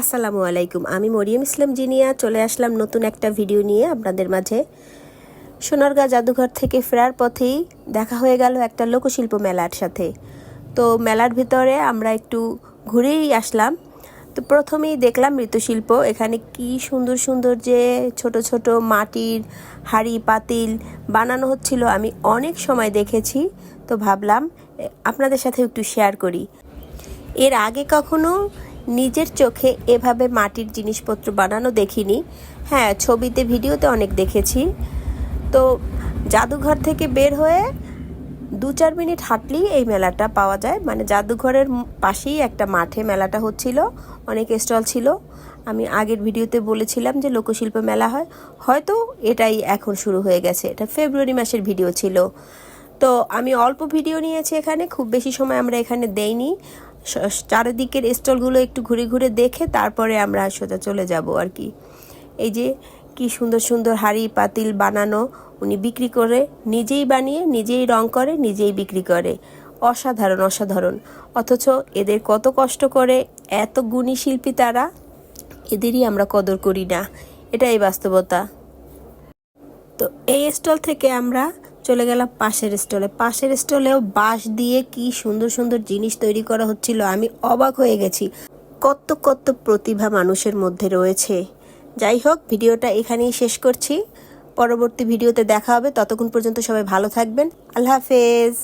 আসসালামু আলাইকুম। আমি মরিয়ম ইসলাম জিনিয়া, চলে আসলাম নতুন একটা ভিডিও নিয়ে আপনাদের মাঝে। সোনারগাঁ জাদুঘর থেকে ফেরার পথেই দেখা হয়ে গেল একটা লোকশিল্প মেলার সাথে। তো মেলার ভিতরে আমরা একটু ঘুরেই আসলাম। তো প্রথমেই দেখলাম মৃৎশিল্প, এখানে কি সুন্দর সুন্দর যে ছোট ছোট মাটির হাড়ি, পাতিল বানানো হচ্ছিল, আমি অনেক সময় দেখেছি। তো ভাবলাম আপনাদের সাথে একটু শেয়ার করি। এর আগে কখনো নিজের চোখে এভাবে মাটির জিনিসপত্র বানানো দেখিনি। হ্যাঁ ছবিতে, ভিডিওতে অনেক দেখেছি। তো জাদুঘর থেকে বের হয়ে দু চার মিনিট হাঁটলেই এই মেলাটা পাওয়া যায়। মানে জাদুঘরের পাশেই একটা মাঠে মেলাটা হচ্ছিল। অনেক স্টল ছিল। আমি আগের ভিডিওতে বলেছিলাম যে লোকশিল্প মেলা হয়। হয়তো এটাই এখন শুরু হয়ে গেছে। এটা ফেব্রুয়ারি মাসের ভিডিও ছিল। তো আমি অল্প ভিডিও নিয়েছি এখানে। খুব বেশি সময় আমরা এখানে দেইনি। চারিদিকের স্টলগুলো একটু ঘুরে ঘুরে দেখে তারপরে আমরা সোজা চলে যাব আর কি। এই যে কি সুন্দর সুন্দর হাড়ি পাতিল বানানো, উনি বিক্রি করে, নিজেই বানিয়ে, নিজেই রং করে, নিজেই বিক্রি করে। অসাধারণ অসাধারণ। অথচ এদের কত কষ্ট করে, এত গুণী শিল্পী তারা, এদেরই আমরা কদর করি না। এটাই বাস্তবতা। তো এই স্টল থেকে আমরা চলে গেলাম পাশের স্টলে। পাশের স্টলেও বাঁশ দিয়ে কি সুন্দর সুন্দর জিনিস তৈরি করা হচ্ছিল, আমি অবাক হয়ে গেছি। কত কত প্রতিভা মানুষের মধ্যে রয়েছে। যাই হোক, ভিডিওটা এখানেই শেষ করছি। পরবর্তী ভিডিওতে দেখা হবে। ততক্ষণ পর্যন্ত সবাই ভালো থাকবেন। আল্লাহ হাফেজ।